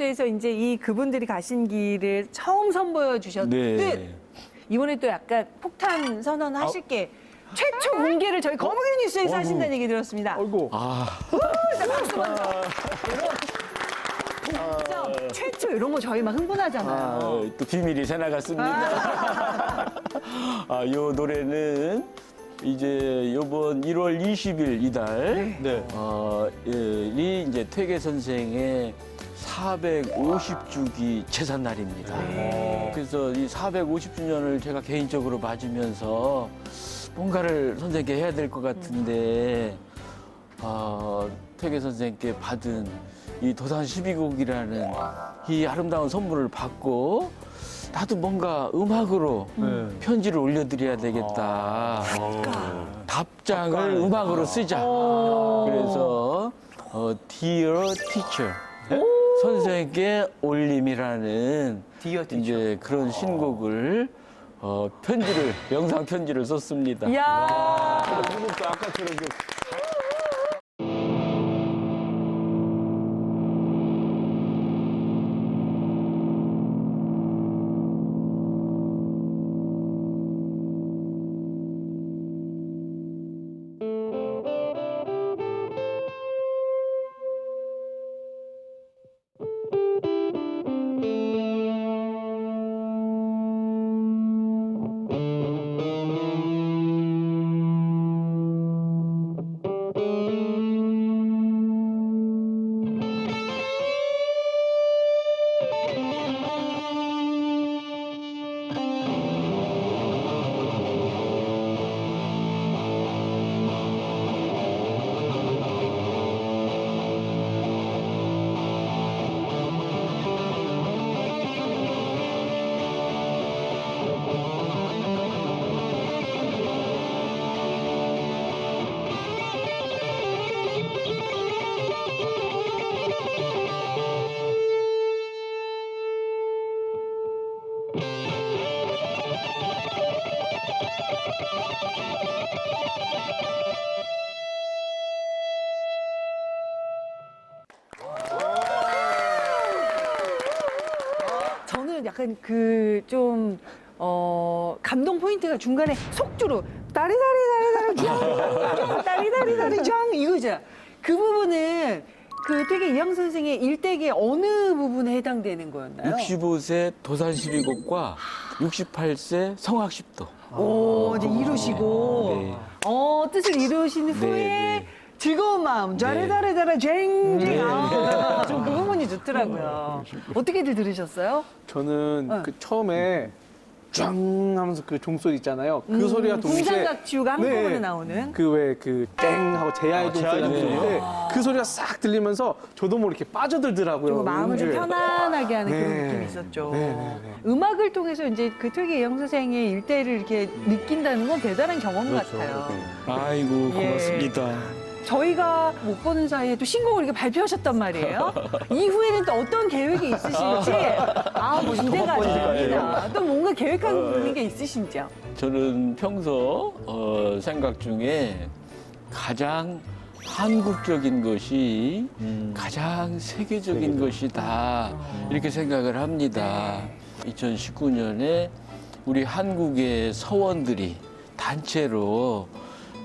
뉴스에서 이제 이 그분들이 가신 길을 처음 선보여 주셨듯 네. 이번에 또 약간 폭탄 선언하실 게 최초 공개를 저희 거북이 뉴스에서 하신다는 얘기 들었습니다. 아이고. 아, 일단 박수 먼저. 동점 최초 이런 거 저희 막 흥분하잖아요. 아, 또 비밀이 새나갔습니다. 아, 요 노래는 이제 요번 1월 20일 이달 네. 어, 예, 이 이제 퇴계 선생의 450주기 재산 날입니다. 그래서 이 450주년을 제가 개인적으로 맞으면서 뭔가를 선생님께 해야 될 것 같은데 아, 퇴계 선생님께 받은 이 도산 12곡이라는 이 아름다운 선물을 받고 나도 뭔가 음악으로 네. 편지를 올려드려야 되겠다. 답장을 음악으로 쓰자. 그래서 어, Dear Teacher 선생님께 올림이라는 Dear Teacher. 이제 그런 신곡을 어, 편지를 영상 편지를 썼습니다. 선생님도 아까처럼 그 저는 약간 그 좀 어, 감동 포인트가 중간에 속주로 따리다리다리다리 짱 따리다리다리 짱 이거죠. 그 부분은 그 되게 이양 선생의 일대기의 어느 부분에 해당되는 거였나요? 65세 도산 12곡과 68세 성악 10도. 오, 이제 이루시고, 네. 어, 뜻을 이루신 후에 네. 즐거운 마음, 자레자레자레 쟁쟁. 아, 좀그 부분이 좋더라고요. 어떻게들 들으셨어요? 저는 네. 그 처음에 쫙 하면서 그 종소리 있잖아요. 그 소리가 동시에 궁상각지우가 한꺼번에 나오는. 그 왜 그 땡 하고 제야의 종소리 같은 네. 소리인데 그 소리가 싹 들리면서 저도 모르게 빠져들더라고요. 그리고 마음을 좀 음주에. 편안하게 하는 그런 네. 느낌이 있었죠. 네, 네, 네. 음악을 통해서 이제 그 퇴계 이영 선생의 일대를 이렇게 느낀다는 건 대단한 경험 같아요. 아이고 예. 고맙습니다. 저희가 못 보는 사이에 또 신곡을 이렇게 발표하셨단 말이에요. 이후에는 또 어떤 계획이 있으신지 아, 뭐 기대가 됩니다. 또 뭔가 계획하고 있는 게 있으신지요? 저는 평소 어, 생각 중에 가장 한국적인 것이 가장 세계적인 것이다 이렇게 생각을 합니다. 2019년에 우리 한국의 서원들이 단체로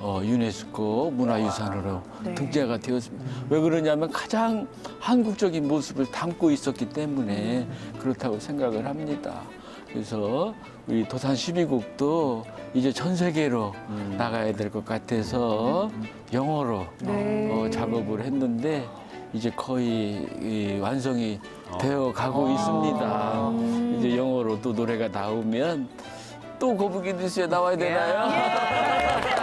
어, 유네스코 문화유산으로 네. 등재가 되었습니다. 왜 그러냐면 가장 한국적인 모습을 담고 있었기 때문에 그렇다고 생각을 합니다. 그래서 우리 도산 12곡도 이제 전 세계로 나가야 될 것 같아서 영어로 네. 어, 작업을 했는데 이제 거의 이 완성이 되어 가고 있습니다. 이제 영어로 또 노래가 나오면 또 거북이 뉴스에 나와야 되나요?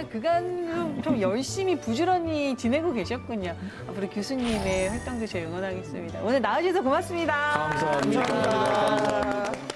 정말 그간 좀 열심히 부지런히 지내고 계셨군요. 앞으로 교수님의 활동도 저희 응원하겠습니다. 오늘 나와주셔서 고맙습니다. 감사합니다. 감사합니다.